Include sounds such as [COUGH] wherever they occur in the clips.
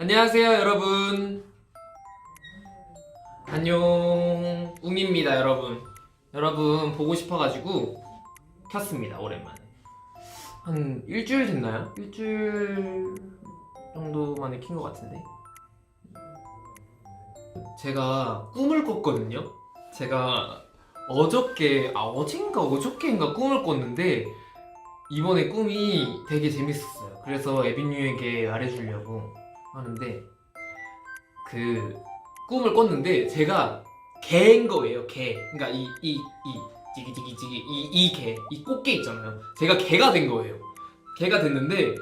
안녕하세요, 여러분. 안녕, 웅입니다, 여러분. 여러분 보고 싶어가지고 켰습니다, 오랜만에. 한 일주일 됐나요? 일주일 정도 만에 킨 것 같은데. 제가 꿈을 꿨거든요. 제가 어저께, 아 어젠가 어저께인가 꿈을 꿨는데 이번에 꿈이 되게 재밌었어요. 그래서 에비뉴에게 말해주려고 하는데 그 꿈을 꿨는데 제가 개인 거예요. 개. 그러니까 이 이이 지기 지기 지기 이이 개, 이 꽃게 있잖아요. 제가 개가 된 거예요. 개가 됐는데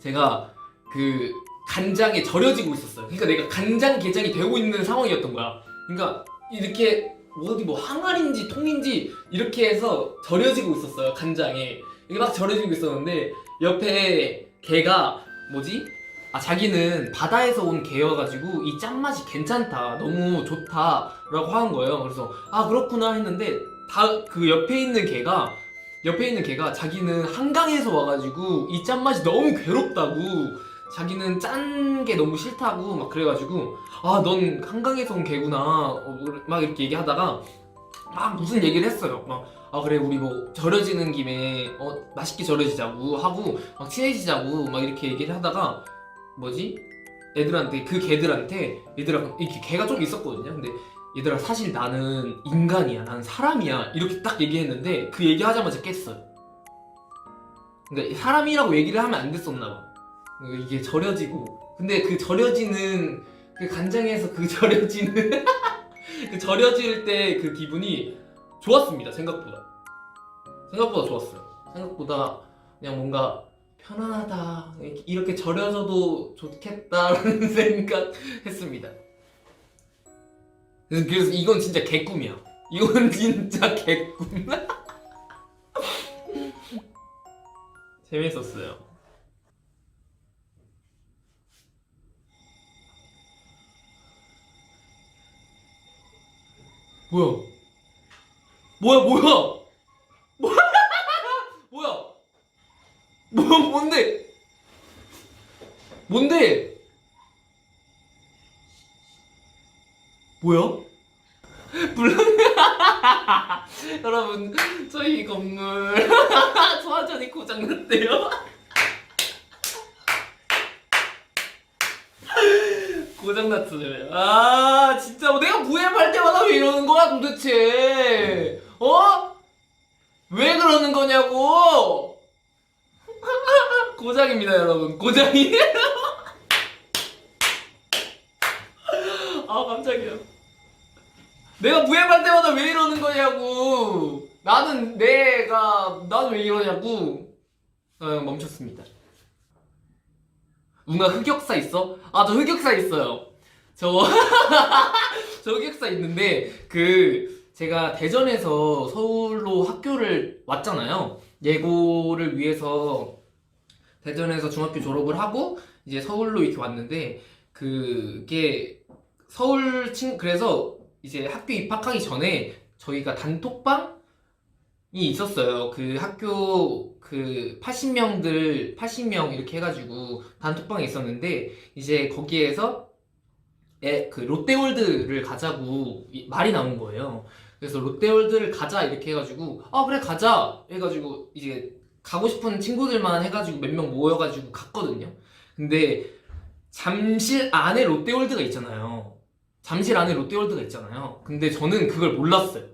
제가 그 간장에 절여지고 있었어요. 그러니까 내가 간장 게장이 되고 있는 상황이었던 거야. 그러니까 이렇게 어디 뭐 항아리인지 통인지 이렇게 해서 절여지고 있었어요. 간장에 이게 막 절여지고 있었는데 옆에 개가 뭐지? 아 자기는 바다에서 온 개여가지고 이 짠맛이 괜찮다 너무 좋다라고 하는 거예요. 그래서 아 그렇구나 했는데 다 그 옆에 있는 개가 옆에 있는 개가 자기는 한강에서 와가지고 이 짠맛이 너무 괴롭다고 자기는 짠 게 너무 싫다고 막 그래가지고 아 넌 한강에서 온 개구나. 어, 막 이렇게 얘기하다가 막 무슨 얘기를 했어요. 막 아 그래 우리 뭐 절여지는 김에 어 맛있게 절여지자고 하고 막 친해지자고 막 이렇게 얘기를 하다가 뭐지? 애들한테 그 개들한테 얘들아 이렇게 개가 좀 있었거든요. 근데 얘들아 사실 나는 인간이야. 나는 사람이야. 이렇게 딱 얘기했는데 그 얘기하자마자 깼어요. 그러니까 사람이라고 얘기를 하면 안 됐었나 봐. 그러니까 이게 절여지고. 근데 그 절여지는 그 간장에서 그 [LAUGHS] 절여지는 그 절여질 때 그 기분이 좋았습니다 생각보다. 생각보다 좋았어요. 생각보다 그냥 뭔가 편안하다. 이렇게- 절여져도 좋겠다라는 [LAUGHS] 생각했습니다. 그래서 이건 진짜 개꿈이야. 이건 [LAUGHS] 진짜 개꿈. [LAUGHS] 재밌었어요. 뭐야? 뭐야 뭐야 뭐야 뭐 뭔데 뭔데? 뭐야? 물론 [LAUGHS] 여러분 저희 건물. 소화전이 고장났대요. 고장났어요. 아 진짜. 뭐 내가 부앱할 때마다 왜 이러는 거야 도대체? 어? 왜 그러는 거냐고? [LAUGHS] 고장입니다 여러분. 고장이 [LAUGHS] 아 깜짝이야 내가 부앱할 때마다 왜 이러는 거냐고. 나는 내가 나는 왜 이러냐고. 어, 멈췄습니다. 웅아 흑역사 있어? 아 저 흑역사 있어요. 저, [LAUGHS] 저 흑역사 있는데 그 제가 대전에서 서울로 학교를 왔잖아요. 예고를 위해서 대전에서 중학교 졸업을 하고 이제 서울로 이렇게 왔는데 그게 서울 친 그래서 이제 학교 입학하기 전에 저희가 단톡방이 있었어요. 그 학교 그 80명들 80명 이렇게 해가지고 단톡방이 있었는데 이제 거기에서 에, 그 롯데월드를 가자고 이- 말이 나온 거예요. 그래서 롯데월드를 가자 이렇게 해가지고 아 그래 가자 해가지고 이제 가고 싶은 친구들만 해가지고 몇 명 모여가지고 갔거든요. 근데 잠실 안에 롯데월드가 있잖아요. 잠실 안에 롯데월드가 있잖아요. 근데 저는 그걸 몰랐어요.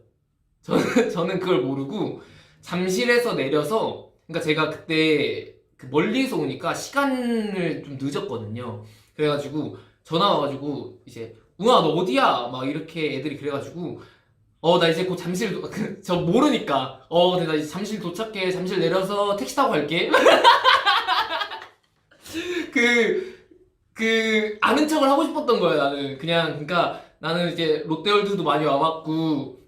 저는, [LAUGHS] 저는 그걸 모르고 잠실에서 내려서 그러니까 제가 그때 그 멀리서 오니까 시간을 좀 늦었거든요. 그래가지고 전화 와가지고 이제 우아 너 어디야? 막 이렇게 애들이 그래가지고 어 나 이제 곧 잠실 도- 그, [LAUGHS] 저 모르니까 어 근데 나 이제 잠실 도착해 잠실 내려서 택시 타고 갈게 [LAUGHS] 그 그 아는 척을 하고 싶었던 거예요 나는. 그냥 그러니까 나는 이제 롯데월드도 많이 와봤고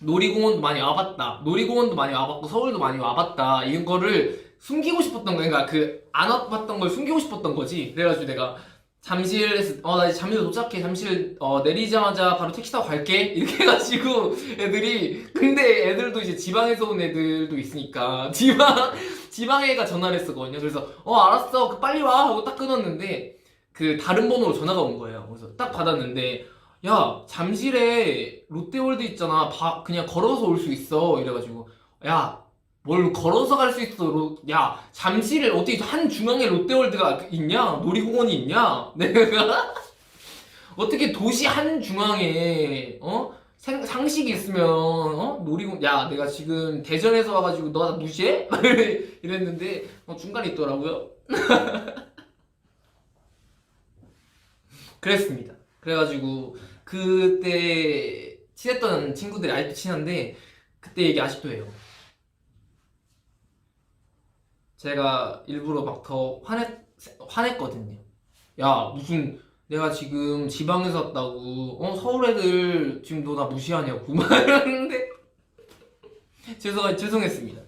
놀이공원도 많이 와봤다. 놀이공원도 많이 와봤고 서울도 많이 와봤다. 이런 거를 숨기고 싶었던 거야 그러니까 그 안 와봤던 걸 숨기고 싶었던 거지. 그래가지고 내가 잠실에서 어나 이제 잠실 도착해. 잠실 어 내리자마자 바로 택시 타고 갈게. [LAUGHS] 이렇게 해가지고 애들이 근데 애들도 이제 지방에서 온 애들도 있으니까 [LAUGHS] 지방 지방애가 전화를 했었거든요. 그래서 어 알았어. 그 빨리 와 하고 딱 끊었는데 그 다른 번호로 전화가 온 거예요. 그래서 딱 받았는데 야 잠실에 롯데월드 있잖아. 바- 그냥 걸어서 올 수 있어. 이래가지고 야 뭘 걸어서 갈 수 있어? 로- 야 잠실에 어떻게 한 중앙에 롯데월드가 있냐? 놀이공원이 있냐? [LAUGHS] 내가 어떻게 도시 한 중앙에 어 생- 상식이 있으면 어 놀이공 야 내가 지금 대전에서 와가지고 너 나 무시해? [LAUGHS] 이랬는데 어, 중간에 있더라고요. [LAUGHS] 그랬습니다. 그래가지고 그때 친했던 친구들이 아직도 친한데 그때 얘기 아직도 해요. 제가 일부러 막 더 화냈 화냈거든요. 야 무슨 내가 지금 지방에서 왔다고 어 서울 애들 지금 너 나 무시하냐고 [LAUGHS] 막 이러는데 죄송 죄송했습니다.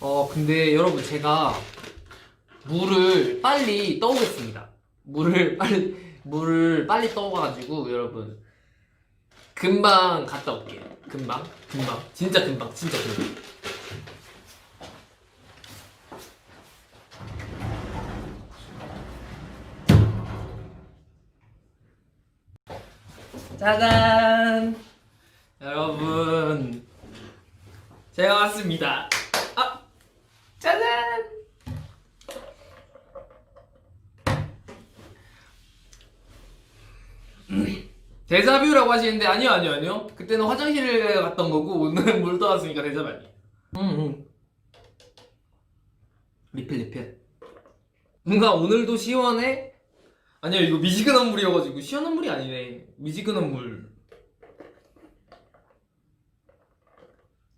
어 근데 여러분 제가 물을 빨리 떠오겠습니다. 물을 빨리 물을 빨리 떠가지고 여러분 금방 갔다 올게요. 금방 금방 진짜 금방 진짜 금방. 짜잔 여러분 제가 왔습니다. 아 짜잔. 데자뷰라고 하시는데 아니요 아니요 아니요 그때는 화장실에 갔던 거고 오늘은 물 떠왔으니까 데자뷰 아니에요 응응 리필 리필 뭔가 오늘도 시원해? 아니요 이거 미지근한 물이어가지고 시원한 물이 아니네 미지근한 물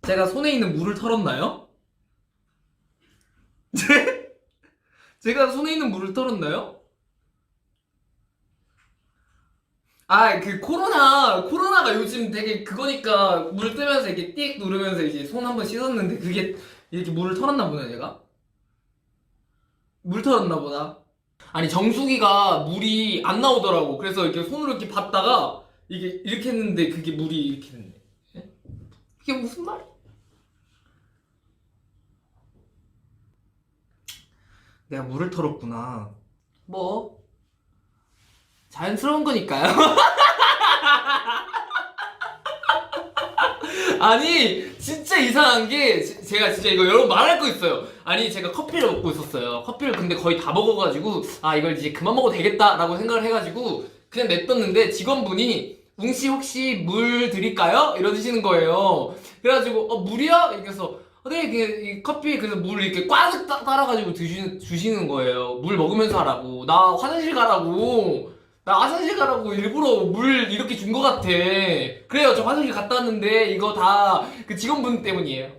제가 손에 있는 물을 털었나요? [LAUGHS] 제가 손에 있는 물을 털었나요? 아, 그 코로나, 코로나가 요즘 되게 그거니까 물 뜨면서 이렇게 띡 누르면서 이제 손 한 번 씻었는데 그게 이렇게 물을 털었나 보네, 내가? 물 털었나 보다. 아니, 정수기가 물이 안 나오더라고. 그래서 이렇게 손으로 이렇게 받다가 이게 이렇게 했는데 그게 물이 이렇게 됐네. 예? 이게 무슨 말이야? 내가 물을 털었구나. 뭐? 자연스러운 거니까요. [LAUGHS] 아니 진짜 이상한 게 제- 제가 진짜 이거 여러분 말할 거 있어요. 아니 제가 커피를 먹고 있었어요. 커피를 근데 거의 다 먹어가지고 아 이걸 이제 그만 먹어도 되겠다라고 생각을 해가지고 그냥 냅뒀는데 직원분이 웅씨 혹시 물 드릴까요? 이러시는 거예요. 그래가지고 어 물이요? 이래서 어, 네, 그, 이 커피, 그래서 물 이렇게 꽉 따- 따라가지고 드시, 주시는 거예요. 물 먹으면서 하라고. 나 화장실 가라고. 나 화장실 가라고 일부러 물 이렇게 준거 같아. 그래요, 저 화장실 갔다 왔는데 이거 다 그 직원분 때문이에요.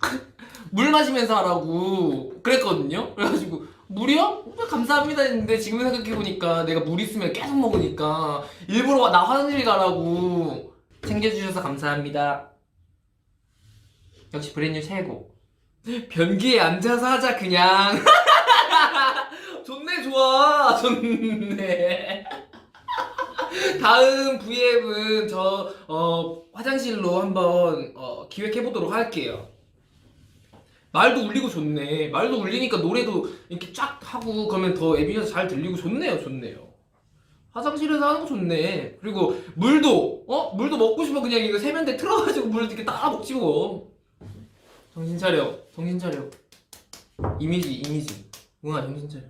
[LAUGHS] 물 마시면서 하라고 그랬거든요. 그래가지고 물이요? 네, 감사합니다 했는데 지금 생각해보니까 내가 물 있으면 계속 먹으니까 일부러 나 화장실 가라고 챙겨주셔서 감사합니다. 역시 브랜뉴 최고. [LAUGHS] 변기에 앉아서 하자 그냥. [LAUGHS] 좋아 [LAUGHS] 좋네. 다음 V앱은 저 어, 화장실로 한번 어, 기획해 보도록 할게요. 말도 울리고 좋네. 말도 울리니까 노래도 이렇게 쫙 하고 그러면 더 앱이어서 잘 들리고 좋네요, 좋네요. 화장실에서 하는 거 좋네. 그리고 물도 어 물도 먹고 싶어 그냥 이거 세면대 틀어가지고 물 이렇게 따라 먹지 뭐. 정신 차려, 정신 차려. 이미지, 이미지. 응아 정신 차려.